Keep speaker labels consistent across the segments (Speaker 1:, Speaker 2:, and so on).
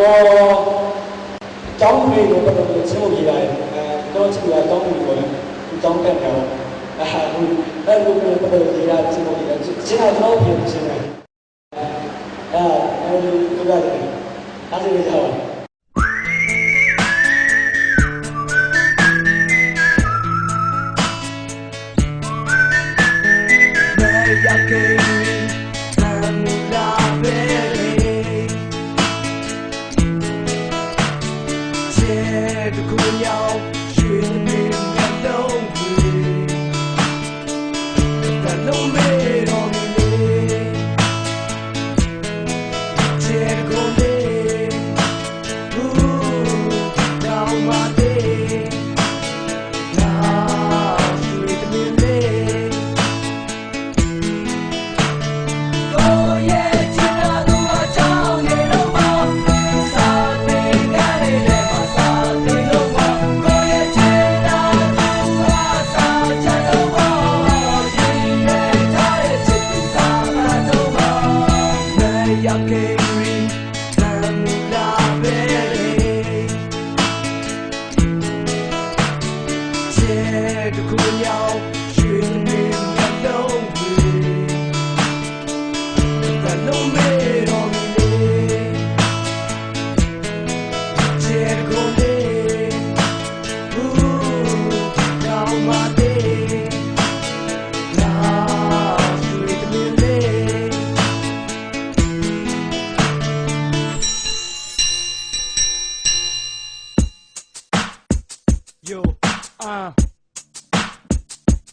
Speaker 1: ကိုကျောင်းတွေကိုပတ်သက်ပြီးချင်းလို့ရေးတာအဲတော့ချစ်တာကျောင်းတွေကိုလည်းဒီကျောင်းတက်တယ်အဲအဲ့လိုမျိုးပတ်သက်ရေးတာချင်းလို့ရေးတာချင်းတာတော့ပြင်ချင်းတယ်
Speaker 2: hai cùng nhau chuyện niềm nhạt đâu về và lâu mê đó đi che cô đi đau mà là cười tươi lên Yo, ah.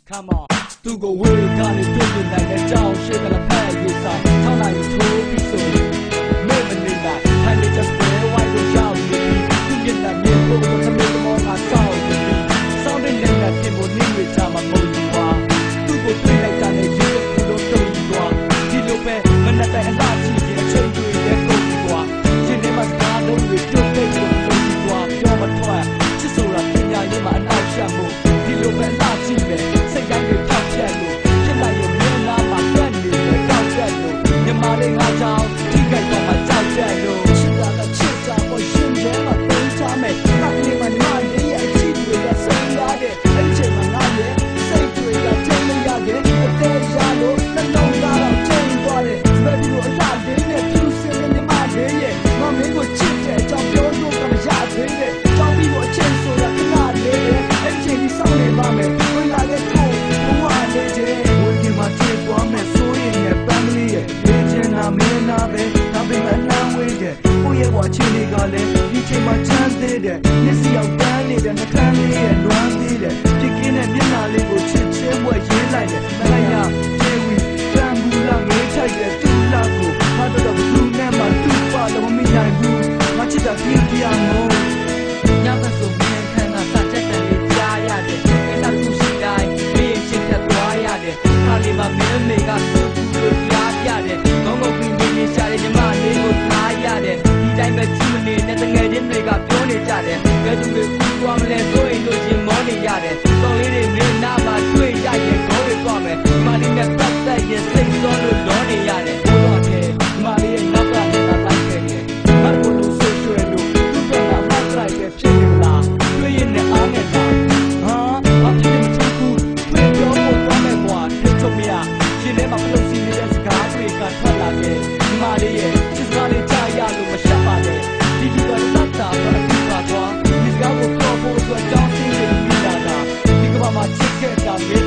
Speaker 2: Come on သူကိုဝေကနေတွေ့နေနိုင်တဲ့အကြောင်းရှေ့ကလည်းဖက်ရေးဆိုင်ထောင်းနိုင်ထိုး ကိုယ့်ရဲ့ဘဝချင်းလေးကလည်းဒီချိန်မှာချမ်းသေးတယ်မျက်စိအောင်တန်းနေတဲ့နှကန်းလေးရဲ့လွမ်းသေးတယ်ဖြစ်ကင်းတဲ့မျက်နှာလေးကိုချစ်ချင်းဘွယ်ရေးလိုက်တယ်မလိုက်ရချေဝီတန်ဘူးလာငေးချိုက်တဲ့တူလာကိုဟာတော့လူနဲ့မှတူပါလို့မနိုင်ဘူးမချစ်တာပြင်းပြမို့ညဘက်ဆိုမင်းခန်းကစာချက်တန်လေးကြားရတယ်ကိစ္စခုရှိတိုင်းမင်းချင်းဖြတ်သွားရတယ်ခါလေးမှာမင်းမေကသူ့ကူလို့ကြား ပြတယ်ငုံငုံပြီးမင်းနေရှာတဲ့ညီမလေးကိုထားရတယ်ဒီတိုင်းပဲကြည့်မနေတဲ့တငယ်ချင်းတွေကပြောနေကြတယ်ဘယ်သူတွေကူသွားမလဲဆိုရင်တို့ချင်းမောနေရတယ်တော်လေးတွေမင်းနာမှာတွေ့ရရင်ခေါ်ရသွား I'll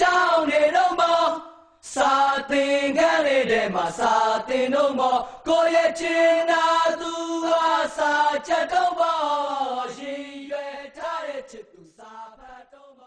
Speaker 2: ကြောင်းနေတော့မစာတင်ခန်းလေးထဲမှာစာတင်တော့မကိုရဲ့ချင်နာသူကစာချက်တော့မရှင်ရွယ်ထားတဲ့ချစ်သူစာဖတ်တော့မ